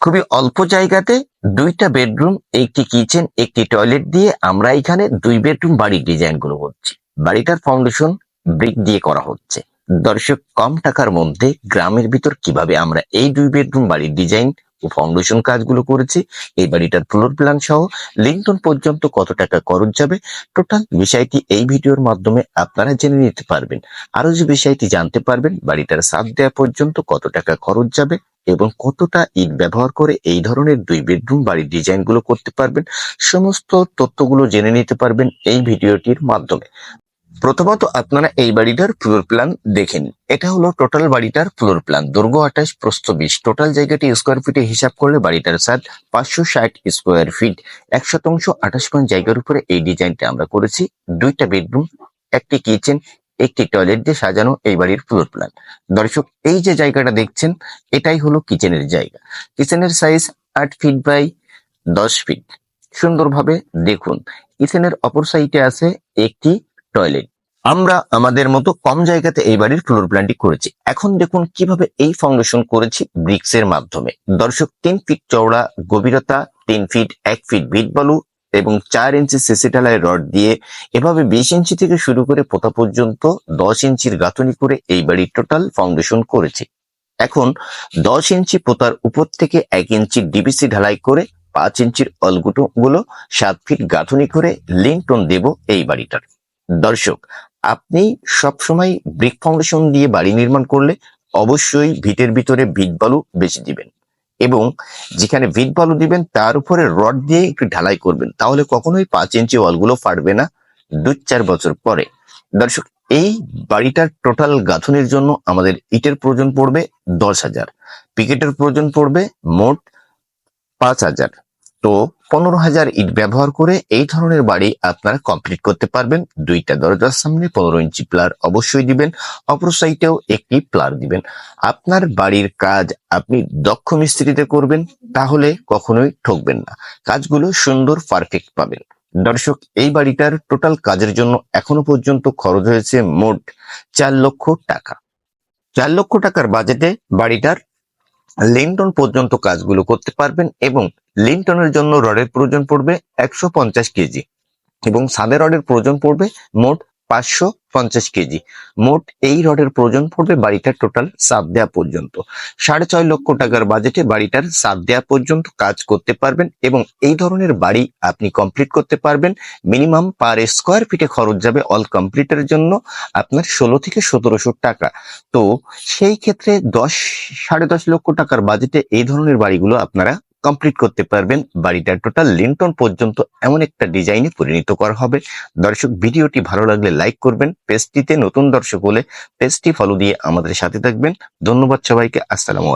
খুবই অল্প জায়গাতে দুইটা বেডরুম, একটি কিচেন, একটি টয়লেট দিয়ে আমরা এখানে দুই বেডরুম বাড়ির ডিজাইনগুলো করছি। বাড়িটার ফাউন্ডেশন ব্রিক দিয়ে করা হচ্ছে। দর্শক, কম টাকার মধ্যে গ্রামের ভিতর কীভাবে আমরা এই দুই বেডরুম বাড়ির ডিজাইন ও ফাউন্ডেশন কাজগুলো করেছি, এই বাড়িটার ফ্লোর প্ল্যান সহ লিংটন পর্যন্ত কত টাকা খরচ যাবে, টোটাল বিষয়টি এই ভিডিওর মাধ্যমে আপনারা জেনে নিতে পারবেন। আরও যে বিষয়টি জানতে পারবেন, বাড়িটার সাত দেওয়া পর্যন্ত কত টাকা খরচ যাবে এবং কতটা ইট ব্যবহার করে এই ধরনের দুই বেডরুম বাড়ির ডিজাইনগুলো করতে পারবেন, সমস্ত তথ্যগুলো জেনে নিতে পারবেন এই ভিডিওটির মাধ্যমে। প্রথমত আপনারা এই বাড়িটার ফ্লোর প্ল্যান দেখেন এটা হলো টোটাল বাড়িটার ফ্লোর প্ল্যান দুর্গ আঠাশ, প্রস্থ বিশ। টোটাল জায়গাটি স্কোয়ার ফিটে হিসাব করলে বাড়িটার সাদ পাঁচশো ষাট স্কোয়ার ফিট এক শতাংশ আঠাশ পয়েন্ট জায়গার উপরে এই ডিজাইনটা আমরা করেছি। দুইটা বেডরুম একটি কিচেন একটি টয়লেট দিয়ে সাজানো এই বাড়ির ফ্লোর প্ল্যান দর্শক, এই যে জায়গাটা দেখছেন, এটাই হলো কিচেনের জায়গা। কিচেনের সাইজ আট ফিট বাই দশ ফিট সুন্দরভাবে দেখুন কিচেনের অপর সাইডে আছে একটি টয়লেট আমরা আমাদের মতো কম জায়গাতে এই বাড়ির ফ্লোর প্ল্যানটি করেছি। এখন দেখুন কীভাবে এই ফাউন্ডেশন করেছি ব্রিক্সের মাধ্যমে। দর্শক, তিন ফিট চওড়া গভীরতা, তিন ফিট এক ফিট ভিট বালু এবং চার ইঞ্চি সিসি ঢালাই রড দিয়ে এভাবে বিশ ইঞ্চি থেকে শুরু করে পোতা পর্যন্ত দশ ইঞ্চির গাঁথনি করে এই বাড়ির টোটাল ফাউন্ডেশন করেছি। এখন দশ ইঞ্চি পোতার উপর থেকে এক ইঞ্চি ডিবিসি ঢালাই করে পাঁচ ইঞ্চির অলগুটো গুলো সাত ফিট গাঁথনি করে লিংটন দেব এই বাড়িটার। দর্শক, আপনি সবসময় ব্রিক ফাউন্ডেশন দিয়ে বাড়ি নির্মাণ করলে অবশ্যই ভিটের ভিতরে ভিট বালু বেশি দিবেন। এবং যেখানে ভিট বালু দিবেন, তার উপরে রড দিয়ে একটু ঢালাই করবেন। তাহলে কখনোই পাঁচ ইঞ্চি ওয়ালগুলো ফাটবে না দু চার বছর পরে। দর্শক, এই বাড়িটার টোটাল গাঁথনির জন্য আমাদের ইটের প্রয়োজন পড়বে দশ হাজার। পিকেটের প্রয়োজন পড়বে মোট পাঁচ হাজার। তো পনেরো হাজার ইট ব্যবহার করে এই ধরনের বাড়ি আপনারা কমপ্লিট করতে পারবেন। দুইটা দরজার সামনে পনেরো ইঞ্চি প্লার অবশ্যই দিবেন, অপর সাইডেও একটি প্লার দিবেন। আপনার বাড়ির কাজ আপনি দক্ষ মিস্ত্রিতে করবেন, তাহলে কখনোই ঠকবেন না। কাজগুলো সুন্দর পারফেক্ট পাবেন। দর্শক, এই বাড়িটার টোটাল কাজের জন্য এখনও পর্যন্ত খরচ হয়েছে মোট চার লক্ষ টাকা। চার লক্ষ টাকার বাজেটে বাড়িটার লিন্টন পর্যন্ত কাজগুলো করতে পারবেন এবং লিন্টনের জন্য রডের প্রয়োজন পড়বে একশো পঞ্চাশ কেজি এবং সাদে রডের প্রয়োজন পড়বে মোট পাঁচশো পঞ্চাশ কেজি। মোট এই রডের প্রয়োজন পড়বে বাড়িটার টোটাল সাত দেওয়া পর্যন্ত। সাড়ে ছয় লক্ষ টাকার বাজেটে বাড়িটার সাত দেওয়া পর্যন্ত কাজ করতে পারবেন এবং এই ধরনের বাড়ি আপনি কমপ্লিট করতে পারবেন। মিনিমাম পার স্কোয়ার ফিটে খরচ যাবে অল কমপ্লিটের জন্য আপনার ষোলো থেকে সতেরোশো টাকা। তো সেই ক্ষেত্রে দশ, সাড়ে দশ লক্ষ টাকার বাজেটে এই ধরনের বাড়িগুলো আপনারা কমপ্লিট করতে পারবেন। বাড়িটার টোটাল লিন্টন পর্যন্ত এমন একটা ডিজাইনে পরিণত করা হবে। দর্শক, ভিডিওটি ভালো লাগলে লাইক করবেন। পেজটিতে নতুন দর্শক হলে পেজটি ফলো দিয়ে আমাদের সাথে থাকবেন। ধন্যবাদ সবাইকে। আসসালামু